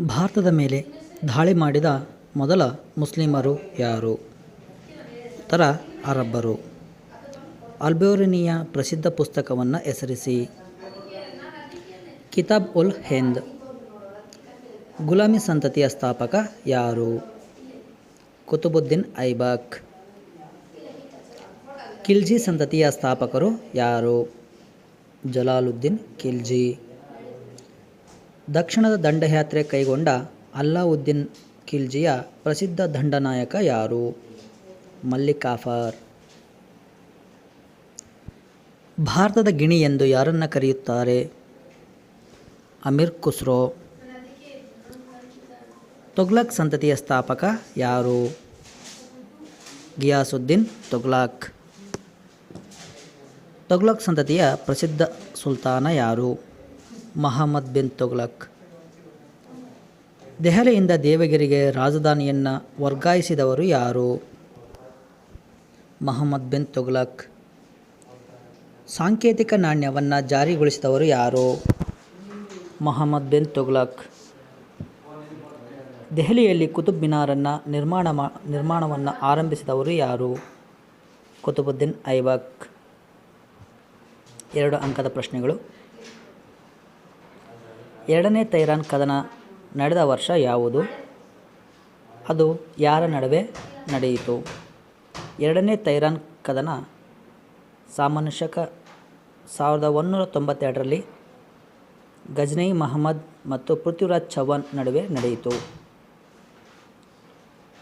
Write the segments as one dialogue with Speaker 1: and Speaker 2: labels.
Speaker 1: ಭಾರತದ ಮೇಲೆ ದಾಳಿ ಮಾಡಿದ ಮೊದಲ ಮುಸ್ಲಿಮರು ಯಾರು? ಉತ್ತರ ಅರಬ್ಬರು. ಅಲ್ಬೋರಿನಿಯ ಪ್ರಸಿದ್ಧ ಪುಸ್ತಕವನ್ನು ಹೆಸರಿಸಿ. ಕಿತಾಬ್ ಉಲ್ ಹಿಂದ್. ಗುಲಾಮಿ ಸಂತತಿಯ ಸ್ಥಾಪಕ ಯಾರು? ಕುತುಬುದ್ದೀನ್ ಐಬಕ್. ಖಿಲ್ಜಿ ಸಂತತಿಯ ಸ್ಥಾಪಕರು ಯಾರು? ಜಲಾಲುದ್ದೀನ್ ಖಿಲ್ಜಿ. ದಕ್ಷಿಣದ ದಂಡಯಾತ್ರೆ ಕೈಗೊಂಡ ಅಲ್ಲಾವುದ್ದೀನ್ ಖಿಲ್ಜಿಯ ಪ್ರಸಿದ್ಧ ದಂಡನಾಯಕ ಯಾರು? ಮಲ್ಲಿಕಾಫರ್. ಭಾರತದ ಗಿಣಿ ಎಂದು ಯಾರನ್ನು ಕರೆಯುತ್ತಾರೆ? ಅಮೀರ್ ಖುಸ್ರೋ. ತೊಗ್ಲಕ್ ಸಂತತಿಯ ಸ್ಥಾಪಕ ಯಾರು? ಗಿಯಾಸುದ್ದೀನ್ ತೊಗ್ಲಾಕ್. ತೊಗ್ಲಕ್ ಸಂತತಿಯ ಪ್ರಸಿದ್ಧ ಸುಲ್ತಾನ ಯಾರು? ಮಹಮ್ಮದ್ ಬಿನ್ ತೊಗ್ಲಕ್. ದೆಹಲಿಯಿಂದ ದೇವಗಿರಿಗೆ ರಾಜಧಾನಿಯನ್ನು ವರ್ಗಾಯಿಸಿದವರು ಯಾರು? ಮಹಮ್ಮದ್ ಬಿನ್ ತೊಗ್ಲಕ್. ಸಾಂಕೇತಿಕ ನಾಣ್ಯವನ್ನು ಜಾರಿಗೊಳಿಸಿದವರು ಯಾರು? ಮೊಹಮ್ಮದ್ ಬಿನ್ ತುಗ್ಲಕ್. ದೆಹಲಿಯಲ್ಲಿ ಕುತುಬ್ ಮಿನಾರನ್ನು ನಿರ್ಮಾಣ ಮಾ, ನಿರ್ಮಾಣವನ್ನು ಆರಂಭಿಸಿದವರು ಯಾರು? ಕುತುಬುದ್ದೀನ್ ಐಬಕ್. ಎರಡು ಅಂಕದ ಪ್ರಶ್ನೆಗಳು. ಎರಡನೇ ತೈರಾನ್ ಕದನ ನಡೆದ ವರ್ಷ ಯಾವುದು? ಅದು ಯಾರ ನಡುವೆ ನಡೆಯಿತು? ಎರಡನೇ ತೈರಾನ್ ಕದನ ಸಾಮಾನ್ಯ ಶಕ ಸಾವಿರದ ಒಂದೂರ ತೊಂಬತ್ತೆರಡರಲ್ಲಿ ಗಜ್ನೈ ಮಹಮ್ಮದ್ ಮತ್ತು ಪೃಥ್ವಿರಾಜ್ ಚೌಹಾಣ್ ನಡುವೆ ನಡೆಯಿತು.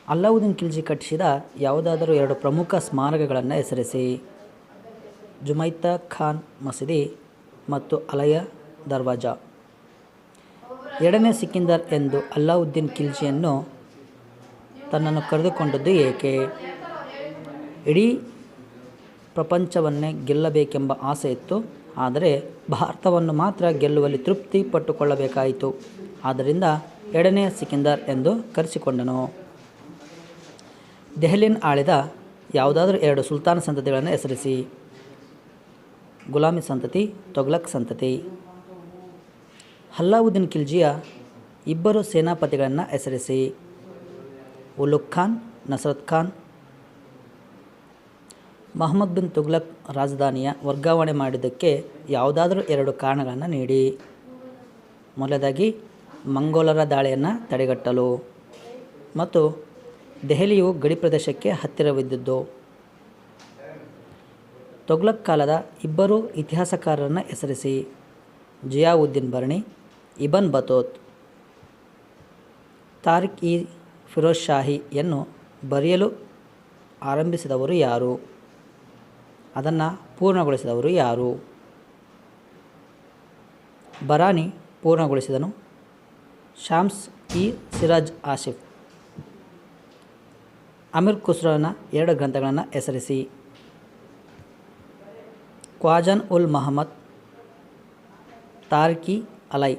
Speaker 1: ಅಲ್ಲಾವುದ್ದೀನ್ ಖಿಲ್ಜಿ ಕಟ್ಟಿಸಿದ ಯಾವುದಾದರೂ ಎರಡು ಪ್ರಮುಖ ಸ್ಮಾರಕಗಳನ್ನು ಹೆಸರಿಸಿ. ಜುಮೈತಾ ಖಾನ್ ಮಸೀದಿ ಮತ್ತು ಅಲಯ ದರ್ವಾಜಾ. ಎರಡನೇ ಸಿಕಿಂದರ್ ಎಂದು ಅಲ್ಲಾವುದ್ದೀನ್ ಖಿಲ್ಜಿಯನ್ನು ತನ್ನನ್ನು ಕರೆದುಕೊಂಡದ್ದು ಏಕೆ? ಇಡೀ ಪ್ರಪಂಚವನ್ನೇ ಗೆಲ್ಲಬೇಕೆಂಬ ಆಸೆ ಇತ್ತು. ಆದರೆ ಭಾರತವನ್ನು ಮಾತ್ರ ಗೆಲ್ಲುವಲ್ಲಿ ತೃಪ್ತಿ ಪಟ್ಟುಕೊಳ್ಳಬೇಕಾಯಿತು. ಆದ್ದರಿಂದ ಎರಡನೇ ಸಿಕಿಂದರ್ ಎಂದು ಕರೆಸಿಕೊಂಡನು. ದೆಹಲಿಯನ್ನು ಆಳಿದ ಯಾವುದಾದರೂ ಎರಡು ಸುಲ್ತಾನ ಸಂತತಿಗಳನ್ನು ಹೆಸರಿಸಿ. ಗುಲಾಮಿ ಸಂತತಿ, ತೊಗ್ಲಕ್ ಸಂತತಿ. ಅಲ್ಲಾವುದ್ದೀನ್ ಖಿಲ್ಜಿಯ ಇಬ್ಬರು ಸೇನಾಪತಿಗಳನ್ನು ಹೆಸರಿಸಿ ಉಲುಕ್ ಖಾನ್, ನಸರತ್ ಖಾನ್, ಮಹಮ್ಮದ್ ಬಿನ್ ತುಗ್ಲಕ್ ರಾಜಧಾನಿಯ ವರ್ಗಾವಣೆ ಮಾಡಿದ್ದಕ್ಕೆ ಯಾವುದಾದರೂ ಎರಡು ಕಾರಣಗಳನ್ನು ನೀಡಿ. ಮೊದಲದಾಗಿ ಮಂಗೋಲರ ದಾಳಿಯನ್ನು ತಡೆಗಟ್ಟಲು ಮತ್ತು ದೆಹಲಿಯು ಗಡಿ ಪ್ರದೇಶಕ್ಕೆ ಹತ್ತಿರವಿದ್ದದ್ದು ತೊಗ್ಲಕ್ ಕಾಲದ ಇಬ್ಬರು ಇತಿಹಾಸಕಾರರನ್ನು ಹೆಸರಿಸಿ, ಜಿಯಾವುದ್ದೀನ್ ಬರ್ಣಿ ಇಬನ್ ಬತೋತ್ ತಾರಿಕ್ ಇ ಫಿರೋಜ್ ಶಾಹಿಯನ್ನು ಬರೆಯಲು ಆರಂಭಿಸಿದವರು ಯಾರು? ಅದನ್ನು ಪೂರ್ಣಗೊಳಿಸಿದವರು ಯಾರು? ಬರಾನಿ ಪೂರ್ಣಗೊಳಿಸಿದನು ಶಾಮ್ಸ್ ಇ ಸಿರಾಜ್ ಆಸಿಫ್ ಅಮೀರ್ ಖುಸ್ರೋನ ಎರಡು ಗ್ರಂಥಗಳನ್ನು ಹೆಸರಿಸಿ. ಕ್ವಾಜನ್ ಉಲ್ ಮಹಮ್ಮದ್ ತಾರ್ಕಿ ಅಲೈ.